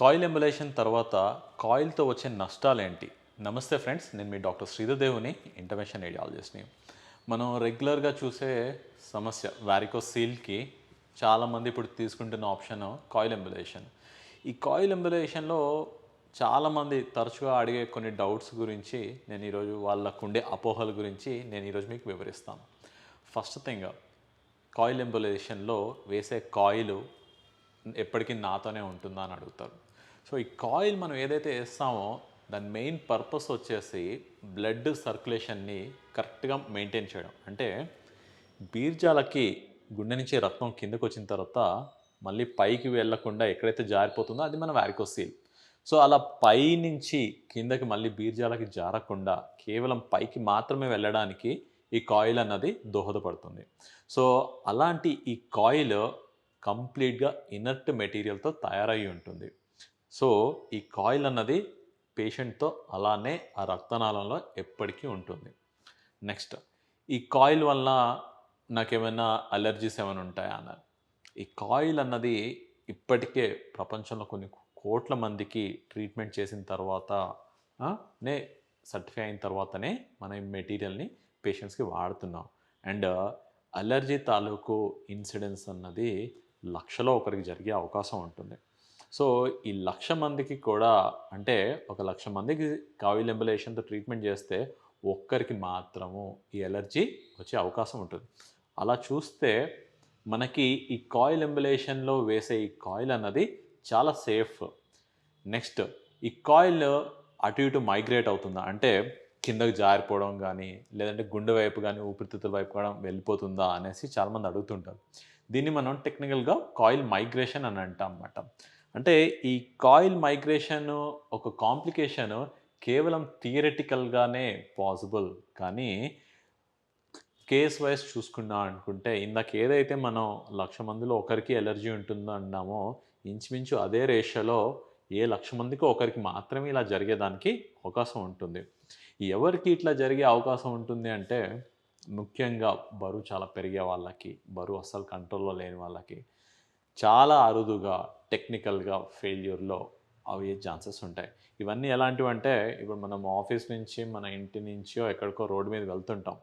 Coil ఎంబులేషన్ తర్వాత కాయిల్తో వచ్చే నష్టాలు ఏంటి నమస్తే ఫ్రెండ్స్ నేను మీ డాక్టర్ శ్రీధదేవుని ఇంటర్వెన్షన్ రేడియాలజిస్ట్ని. మనం రెగ్యులర్గా చూసే సమస్య వ్యారికోసీల్కి చాలామంది ఇప్పుడు తీసుకుంటున్న ఆప్షన్ కాయిల్ ఎంబులేషన్ ఈ కాయిల్ ఎంబులేషన్లో చాలామంది తరచుగా అడిగే కొన్ని డౌట్స్ గురించి నేను ఈరోజు వాళ్ళకు ఉండే అపోహల గురించి నేను ఈరోజు మీకు వివరిస్తాను. ఫస్ట్ థింగ్ కాయిల్ ఎంబులేషన్లో వేసే కాయిల్ ఎప్పటికీ నాతోనే ఉంటుందా అని అడుగుతారు. సో ఈ కాయిల్ మనం ఏదైతే వేస్తామో దాని మెయిన్ పర్పస్ వచ్చేసి బ్లడ్ సర్క్యులేషన్ని కరెక్ట్గా మెయింటైన్ చేయడం. అంటే బీర్జాలకి గుండె నుంచి రక్తం కిందకు వచ్చిన తర్వాత మళ్ళీ పైకి వెళ్ళకుండా ఎక్కడైతే జారిపోతుందో అది మన వ్యారికోసీల్ సో అలా పై నుంచి కిందకి మళ్ళీ బీర్జాలకి జారకుండా కేవలం పైకి మాత్రమే వెళ్ళడానికి ఈ కాయిల్ అన్నది దోహదపడుతుంది. సో అలాంటి ఈ కాయిల్ కంప్లీట్గా ఇనర్ట్ మెటీరియల్తో తయారై ఉంటుంది సో ఈ కాయిల్ అన్నది పేషెంట్తో అలానే ఆ రక్తనాళంలో ఎప్పటికీ ఉంటుంది. నెక్స్ట్ ఈ కాయిల్ వల్ల నాకేమైనా అలర్జీస్ ఏమైనా ఉంటాయా అన్నారు. ఈ కాయిల్ అన్నది ఇప్పటికే ప్రపంచంలో కొన్ని కోట్ల మందికి ట్రీట్మెంట్ చేసిన తర్వాత నే సర్టిఫై అయిన తర్వాతనే మనం ఈ మెటీరియల్ని పేషెంట్స్కి వాడుతున్నాం. అండ్ అలర్జీ తాలూకు ఇన్సిడెన్స్ అన్నది లక్షలో ఒకరికి జరిగే అవకాశం ఉంటుంది. సో ఈ లక్ష మందికి కూడా అంటే ఒక లక్ష మందికి కావిల్ ఎంబులేషన్తో ట్రీట్మెంట్ చేస్తే ఒక్కరికి మాత్రము ఈ ఎలర్జీ వచ్చే అవకాశం ఉంటుంది. అలా చూస్తే మనకి ఈ కాయిల్ ఎంబులేషన్లో వేసే ఈ కాయిల్ అన్నది చాలా సేఫ్. నెక్స్ట్ ఈ కాయిల్ అటు ఇటు మైగ్రేట్ అవుతుందా? అంటే కిందకు జారిపోవడం కానీ లేదంటే గుండె వైపు కానీ ఊపిరితిత్తుల వైపు కూడా వెళ్ళిపోతుందా అనేసి చాలామంది అడుగుతుంటారు. దీన్ని మనం టెక్నికల్గా కాయిల్ మైగ్రేషన్ అని అంటాం అన్నమాట. అంటే ఈ కాయిల్ మైగ్రేషన్ ఒక కాంప్లికేషన్ కేవలం థియరటికల్గానే పాసిబుల్. కానీ కేస్ వైజ్ చూసుకున్నా అనుకుంటే ఇందాక ఏదైతే మనం లక్ష మందిలో ఒకరికి ఎలర్జీ ఉంటుందో అన్నామో ఇంచుమించు అదే రేషలో ఏ లక్ష మందికి ఒకరికి మాత్రమే ఇలా జరిగేదానికి అవకాశం ఉంటుంది. ఎవరికి ఇట్లా జరిగే అవకాశం ఉంటుంది అంటే ముఖ్యంగా బరువు చాలా పెరిగే వాళ్ళకి బరువు అస్సలు కంట్రోల్లో లేని వాళ్ళకి. చాలా అరుదుగా టెక్నికల్గా ఫెయిల్యూర్లో అయ్యే ఛాన్సెస్ ఉంటాయి. ఇవన్నీ ఎలాంటివి అంటే ఇప్పుడు మనం ఆఫీస్ నుంచి మన ఇంటి నుంచో ఎక్కడికో రోడ్డు మీద వెళ్తుంటాం.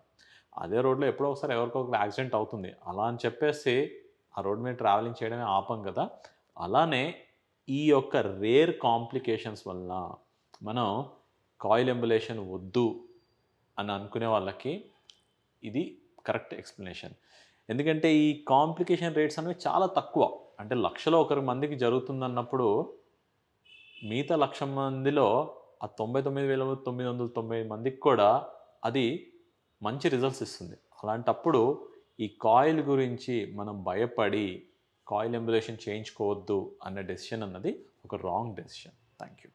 అదే రోడ్లో ఎప్పుడో ఒకసారి ఎవరికో ఒక యాక్సిడెంట్ అవుతుంది. అలా అని చెప్పేసి ఆ రోడ్డు మీద ట్రావెలింగ్ చేయడమే ఆపం కదా. అలానే ఈ యొక్క రేర్ కాంప్లికేషన్స్ వల్ల మనం కాయిల్ ఎంబులేషన్ వద్దు అని అనుకునే వాళ్ళకి ఇది కరెక్ట్ ఎక్స్ప్లెనేషన్ ఎందుకంటే ఈ కాంప్లికేషన్ రేట్స్ అనేవి చాలా తక్కువ. అంటే లక్షలో ఒకరి మందికి జరుగుతుందన్నప్పుడు మిగతా లక్ష మందిలో ఆ తొంభై తొమ్మిది వేల తొమ్మిది వందల తొంభై మందికి కూడా అది మంచి రిజల్ట్స్ ఇస్తుంది. అలాంటప్పుడు ఈ కాయిల్ గురించి మనం భయపడి కాయిల్ ఎంబులేషన్ చేయించుకోవద్దు అన్న డెసిషన్ అన్నది ఒక రాంగ్ డెసిషన్ థ్యాంక్ యూ